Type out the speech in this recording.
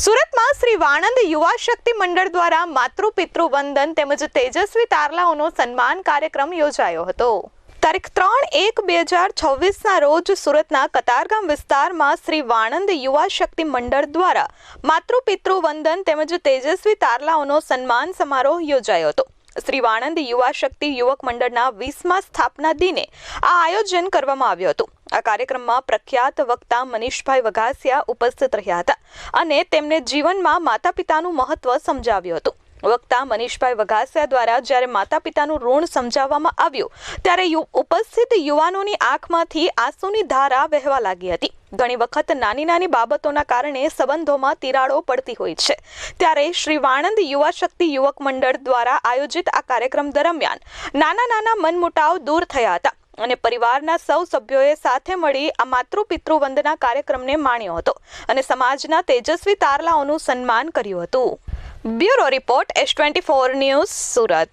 સુરતમાં શ્રી વાણંદ યુવા શક્તિ મંડળ દ્વારા માતૃ પિતૃ વંદન તેમજ તેજસ્વી તારલાઓનો સન્માન કાર્યક્રમ યોજાયો હતો. તારીખ ત્રણ એક બે હજાર છવ્વીસના રોજ સુરતના કતારગામ વિસ્તારમાં શ્રી વાણંદ યુવા શક્તિ મંડળ દ્વારા માતૃ પિતૃ વંદન તેમજ તેજસ્વી તારલાઓનો સન્માન સમારોહ યોજાયો હતો. શ્રી વાણંદ યુવા શક્તિ યુવક મંડળના વીસમા સ્થાપના દિને આ આયોજન કરવામાં આવ્યું હતું. આ કાર્યક્રમમાં પ્રખ્યાત વક્તા મનીષભાઈ વઘાસિયા ઉપસ્થિત રહ્યા હતા અને તેમને જીવનમાં માતા પિતાનું મહત્વ સમજાવ્યું હતું. વક્તા મનીષભાઈ વઘાસિયા દ્વારા જ્યારે માતા પિતાનું ઋણ સમજાવવામાં આવ્યું, ત્યારે ઉપસ્થિત યુવાનોની આંખમાંથી આંસુની ધારા વહેવા લાગી હતી. ઘણી વખત નાની નાની બાબતોના કારણે સંબંધોમાં તિરાડો પડતી હોય છે. ત્યારે શ્રી વાણંદ યુવા શક્તિ યુવક મંડળ દ્વારા આયોજિત આ કાર્યક્રમ દરમિયાન નાના નાના મનમુટાવ દૂર થયા હતા. અને પરિવારના સૌ સભ્યોએ સાથે મળી આ માતૃ પિતૃ વંદના કાર્યક્રમને માણ્યો હતો અને સમાજના તેજસ્વી તારલાઓનું સન્માન કર્યું હતું. Bureau report S twenty four news Surat.